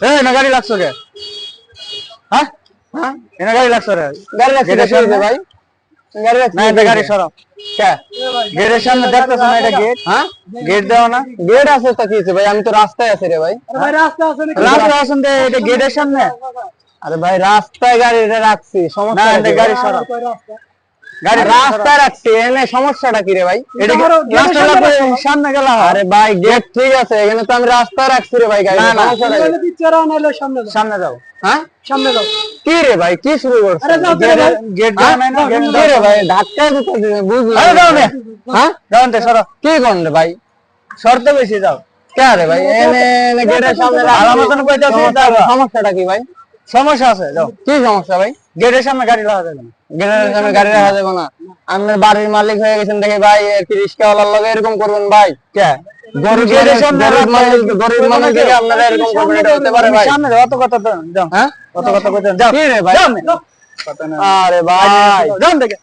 এ না গাড়ি লাগছো কে? হ্যাঁ হ্যাঁ এনা গাড়ি লাগছো রে গাড়ি রাখছি গেটের কি ভাই। গাড়ি রাখছি না এটা গাড়ি সরাও কে? গেটের সামনে দেখতেছ না এটা গেট? হ্যাঁ গেট দাও না? গেট আছে তো কি ভাই আমি তো রাস্তায় আছি রে ভাই। রাস্তা আছেন তো এটা গেটের সামনে? আরে ভাই রাস্তায় গাড়িটা রাখছি না সমস্যা এটা গাড়ি ভাই? সরাও গাড়ি রাস্তায় রাখছি এনে সমস্যাটা কি রে ভাই? এটা সামনে গেলা আরে ভাই গেট ঠিক আছে এখানে তো আমি রাস্তায় রাখছি রে ভাই গাড়ি? সামনে যাও হ্যাঁ? সামনে যাও কি রে ভাই কি শুরু। গেট হ্যাঁ? দাও নাই না গেট কি রে ভাই ধাক্কা দিতে বুঝলি আরে দাও না। হ্যাঁ? সরো। কি রে ভাই? শর্তে বেশি যাও। কে রে ভাই? এনে এনে গেটের সামনে। সমস্যাটা কি ভাই? সমস্যা আছে কি সমস্যা ভাই? গেটের সামনে গাড়ি লাগা যাবে না। গেটের সামনে গাড়ি লাগা যাবে না। আমি বাড়ির মালিক হয়ে গেছেন দেখে ভাই রিক্সাওয়ালার লগে এরকম করবেন ভাই। কে? গরিব মানুষ- সামনে গরিব রাখলে- মানুষ- গরিব মানুষ দেখে আপনারা এরকম করবেন এটা হতে পারে ভাই। সামনে অত কথা তো হ্যাঁ? অত কথা কইতে যাও। ভাই। আরে ভাই। দেখে।